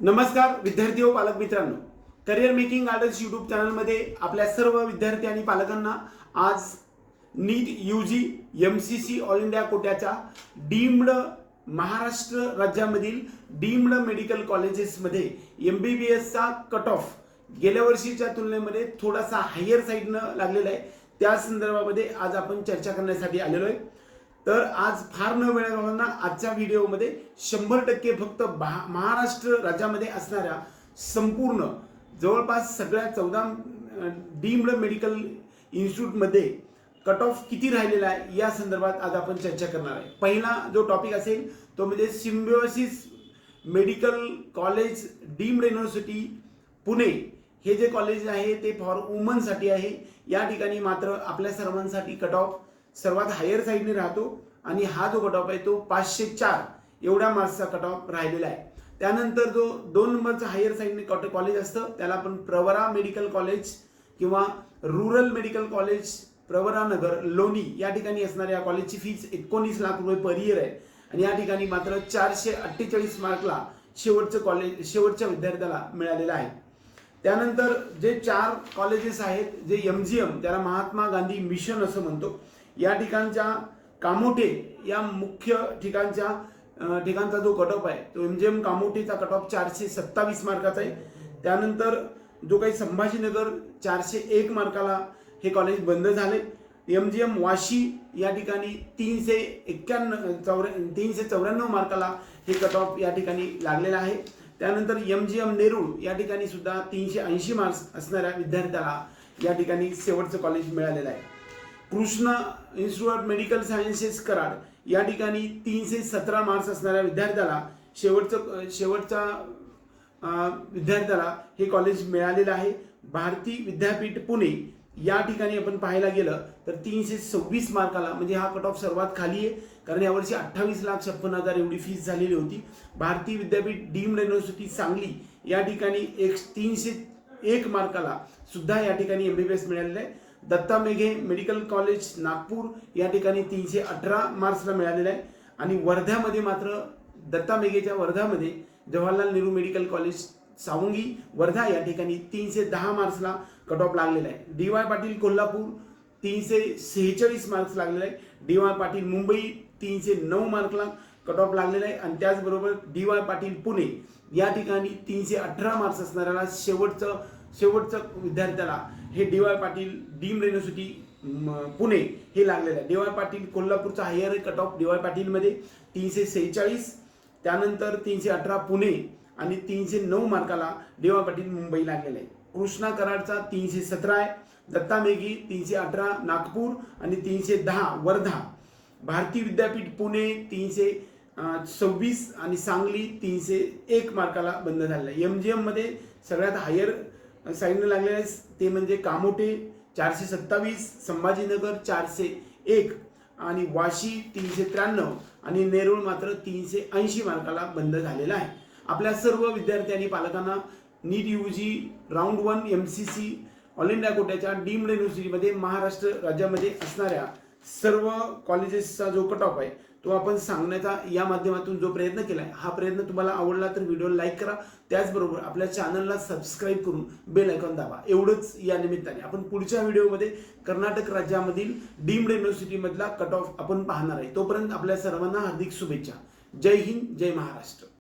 नमस्कार विद्यार्थी व पालक मित्रांनो. करिअर मेकिंग गार्डन्स यूट्यूब चॅनलमध्ये आपल्या सर्व विद्यार्थी आणि पालकांना आज NEET U G M C C all India कोट्याच्या deemed Maharashtra राज्यामधील डीम्ड मेडिकल कॉलेजेसमध्ये एम बी बी एसचा कट ऑफ गेल्या वर्षीच्या तुलनेमध्ये थोडासा हायर साईडनं लागलेला आहे. त्या संदर्भामध्ये आज आपण चर्चा करण्यासाठी आलेलो आहे. तर आज फार न वेळांना आजच्या व्हिडिओमध्ये शंभर टक्के फक्त भा- महाराष्ट्र राज्यामध्ये असणाऱ्या संपूर्ण जवळपास सगळ्या चौदा डीम्ड मेडिकल इन्स्टिट्यूटमध्ये कट ऑफ किती राहिलेला आहे या संदर्भात आज आपण चर्चा करणार आहे. पहिला जो टॉपिक असेल तो म्हणजे Symbiosis medical college deemed university Pune. हे जे कॉलेज आहे ते फॉर वुमनसाठी आहे. या ठिकाणी मात्र आपल्या सर्वांसाठी कट ऑफ सर्वात हायर साईडने राहतो आणि हा जो कट ऑफ आहे तो पाचशे चार एवढ्या मार्क्सचा कट ऑफ राहिलेला आहे. त्यानंतर जो दोन नंबरचा हायर साईडने कॉट कॉलेज असतं त्याला आपण प्रवरा मेडिकल कॉलेज किंवा rural medical college Pravara Nagar Loni या ठिकाणी असणाऱ्या या कॉलेजची फीज एकोणीस लाख रुपये पर इयर आहे. आणि या ठिकाणी मात्र चारशे अठ्ठेचाळीस मार्कला शेवटचं कॉलेज शेवटच्या विद्यार्थ्याला मिळालेलं आहे. त्यानंतर जे चार कॉलेजेस आहेत जे एम जी एम त्याला महात्मा गांधी मिशन असं म्हणतो. या ठिकाणच्या कामोटे या मुख्य ठिकाणच्या ठिकाणचा जो कट ऑफ आहे तो एम जी एम कामोटेचा कट ऑफ चारशे सत्तावीस मार्काचा आहे. त्यानंतर जो काही संभाजीनगर चारशे एक मार्काला हे कॉलेज बंद झाले. एम जी एम वाशी या ठिकाणी तीनशे एक्क्याण्णव चौऱ्या तीनशे चौऱ्याण्णव मार्काला हे कट ऑफ या ठिकाणी लागलेलं आहे. त्यानंतर एम जी एम नेरूळ या ठिकाणी सुद्धा तीनशे ऐंशी मार्क्स असणाऱ्या विद्यार्थ्याला या ठिकाणी शेवटचं कॉलेज मिळालेलं आहे. Krishna institute of medical sciences Karad. या ठिकाणी तीनशे सतरा मार्क्स असणाऱ्या विद्यार्थ्याला शेवटचं शेवटचा विद्यार्थ्याला हे कॉलेज मिळालेलं आहे. भारती विद्यापीठ पुणे या ठिकाणी आपण पाहायला गेलं तर तीनशे सव्वीस मार्काला म्हणजे हा कट ऑफ सर्वात खाली आहे. कारण यावर्षी अठ्ठावीस लाख छप्पन हजार एवढी फीस झालेली होती. भारतीय विद्यापीठ डीम्ड युनिव्हर्सिटी सांगली या ठिकाणी एक तीनशे एक मार्काला सुद्धा या ठिकाणी एम बी बी एस मिळालेलं आहे. दत्ता मेघे मेडिकल कॉलेज नागपूर या ठिकाणी तीनशे अठरा मार्क्सला मिळालेलं आहे. आणि वर्ध्यामध्ये मात्र दत्ता मेघेच्या वर्ध्यामध्ये जवाहरलाल नेहरू मेडिकल कॉलेज सावंगी वर्धा या ठिकाणी तीनशे दहा मार्क्सला कट ऑफ लागलेला आहे. डी वाय पाटील कोल्हापूर तीनशे सेहेचाळीस मार्क्स लागलेले आहे. डी वाय पाटील मुंबई तीनशे नऊ मार्कला कट ऑफ लागलेला आहे. आणि त्याचबरोबर डी वाय पाटील पुणे या ठिकाणी तीनशे अठरा मार्क्स असणाऱ्याला शेवटचं शेवटचं विद्यार्थ्याला हे D Y Patil deemed university Pune हे लागलेलं आहे. डी वाय पाटील कोल्हापूरचा higher cut off D Y पाटीलमध्ये तीनशे सेहेचाळीस त्यानंतर तीनशे अठरा पुणे आणि तीनशे नऊ मार्काला डी वाय पाटील मुंबई लागलेलं आहे. कृष्णा कराडचा तीनशे सतरा आहे दत्ता मेघी तीनशे अठरा नागपूर आणि तीनशे दहा वर्धा. भारती विद्यापीठ पुणे तीनशे सव्वीस आणि सांगली तीनशे एक मार्काला बंद झालेलं आहे. एम जी एममध्ये सगळ्यात हायर साईडनं लागलेलं आहे. ते म्हणजे कामोटे चारशे सत्तावीस संभाजीनगर चारशे एक आणि वाशी तीनशे त्र्याण्णव आणि नेरूळ मात्र तीनशे ऐंशी मार्काला बंद झालेला आहे. आपल्या सर्व विद्यार्थी आणि पालकांना NEET U G round one M C C all India कोट्याच्या deemed युनिव्हर्सिटीमध्ये महाराष्ट्र राज्यामध्ये असणाऱ्या सर्व कॉलेजेसचा जो कट ऑफ आहे तो आपण सांगण्याचा या माध्यमातून जो प्रयत्न केला आहे हा प्रयत्न तुम्हाला आवडला तर व्हिडिओ लाईक करा. त्याचबरोबर आपल्या चॅनलला सबस्क्राईब करून बेल आयकॉन दाबा. एवढंच या निमित्ताने. आपण पुढच्या व्हिडिओमध्ये कर्नाटक राज्यामधील डीम्ड युनिव्हर्सिटीमधला कट ऑफ आपण पाहणार आहे. तोपर्यंत आपल्या सर्वांना हार्दिक शुभेच्छा. जय हिंद जय महाराष्ट्र.